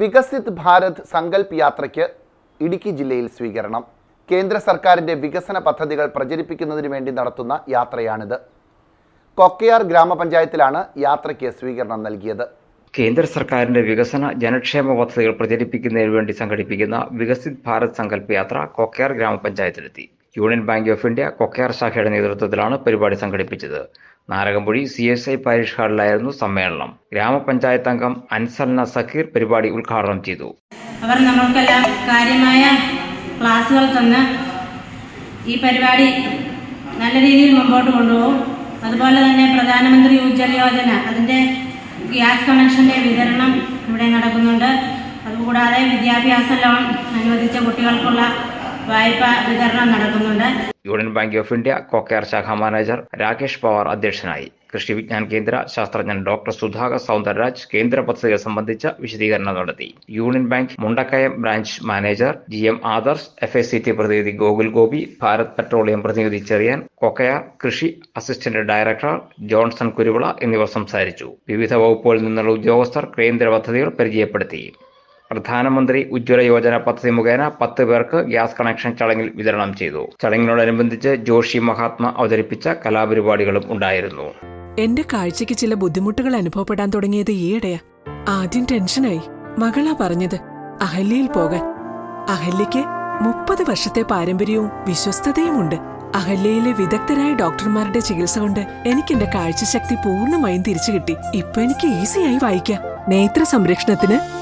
വികസിത് ഭാരത് സങ്കല്പ് യാത്രയ്ക്ക് ഇടുക്കി ജില്ലയിൽ സ്വീകരണം. കേന്ദ്ര സർക്കാരിന്റെ വികസന പദ്ധതികൾ പ്രചരിപ്പിക്കുന്നതിന് വേണ്ടി നടത്തുന്ന യാത്രയാണിത്. കൊക്കയാർ ഗ്രാമപഞ്ചായത്തിലാണ് യാത്രയ്ക്ക് സ്വീകരണം നൽകിയത്. കേന്ദ്ര സർക്കാരിന്റെ വികസന ജനക്ഷേമ പദ്ധതികൾ പ്രചരിപ്പിക്കുന്നതിന് വേണ്ടി സംഘടിപ്പിക്കുന്ന Viksit Bharat Sankalp Yatra Kokkayar ഗ്രാമപഞ്ചായത്തിലെത്തി. Union Bank of India Kokkayar ശാഖയുടെ നേതൃത്വത്തിലാണ് പരിപാടി സംഘടിപ്പിച്ചത്. Narakampuzhi C S I parish ഹാളിലായിരുന്നു സമ്മേളനം. ഗ്രാമപഞ്ചായത്ത് അംഗം അൻസൽന സക്കീർ പരിപാടി ഉദ്ഘാടനം ചെയ്തു. അവർ നമ്മൾക്കെല്ലാം കാര്യമായ ക്ലാസ്സുകൾ തന്ന് ഈ പരിപാടി നല്ല രീതിയിൽ മുമ്പോട്ട് കൊണ്ടുപോകും. അതുപോലെ തന്നെ പ്രധാനമന്ത്രി ഉജ്ജ്വല യോജന അതിന്റെ ഗ്യാസ് കണക്ഷന്റെ വിതരണം ഇവിടെ നടക്കുന്നുണ്ട്. അതുകൂടാതെ വിദ്യാഭ്യാസ ലോൺ അനുവദിച്ച കുട്ടികൾക്കുള്ള വായ്പ വിതരണം നടക്കുന്നുണ്ട്. Union Bank of India Kokkayar ശാഖ മാനേജർ രാകേഷ് പവാർ അധ്യക്ഷനായി. കൃഷി വിജ്ഞാൻ കേന്ദ്ര ശാസ്ത്രജ്ഞൻ ഡോക്ടർ സുധാകർ സൗന്ദരരാജ് കേന്ദ്ര പദ്ധതികൾ സംബന്ധിച്ച വിശദീകരണം നടത്തി. Union Bank Mundakkayam branch manager G M Adarsh F S C T പ്രതിനിധി ഗോകുൽ ഗോപി ഭാരത് പെട്രോളിയം പ്രതിനിധി ചെറിയാൻ കൊക്കയാർ കൃഷി അസിസ്റ്റന്റ് ഡയറക്ടർ ജോൺസൺ കുരുവിള എന്നിവർ സംസാരിച്ചു. വിവിധ വകുപ്പുകളിൽ നിന്നുള്ള ഉദ്യോഗസ്ഥർ കേന്ദ്ര പദ്ധതികൾ പരിചയപ്പെടുത്തി. പ്രധാനമന്ത്രി ഉജ്ജ്വല യോജന പദ്ധതി മുഖേന പത്ത് പേർക്ക് ഗ്യാസ് കണക്ഷൻ ചടങ്ങിൽ വിതരണം ചെയ്തു. ചടങ്ങിനോടനുബന്ധിച്ച് ജോഷി മഹാത്മ അവതരിപ്പിച്ച കലാപരിപാടികളും ഉണ്ടായിരുന്നു. എന്റെ കാഴ്ചക്ക് ചില ബുദ്ധിമുട്ടുകൾ അനുഭവപ്പെടാൻ തുടങ്ങിയത് ഈയിടെയാ. ആദ്യം ടെൻഷനായി. മകളാ പറഞ്ഞത് അഹല്യയിൽ പോകാൻ. അഹല്യയ്ക്ക് മുപ്പത് വർഷത്തെ പാരമ്പര്യവും വിശ്വസ്തതയുമുണ്ട്. അഹല്യയിലെ വിദഗ്ധരായ ഡോക്ടർമാരുടെ ചികിത്സ കൊണ്ട് എനിക്ക് എന്റെ കാഴ്ചശക്തി പൂർണമായും തിരിച്ചു കിട്ടി ഇപ്പൊ എനിക്ക് ഈസിയായി വായിക്കാം. നേത്ര സംരക്ഷണത്തിന്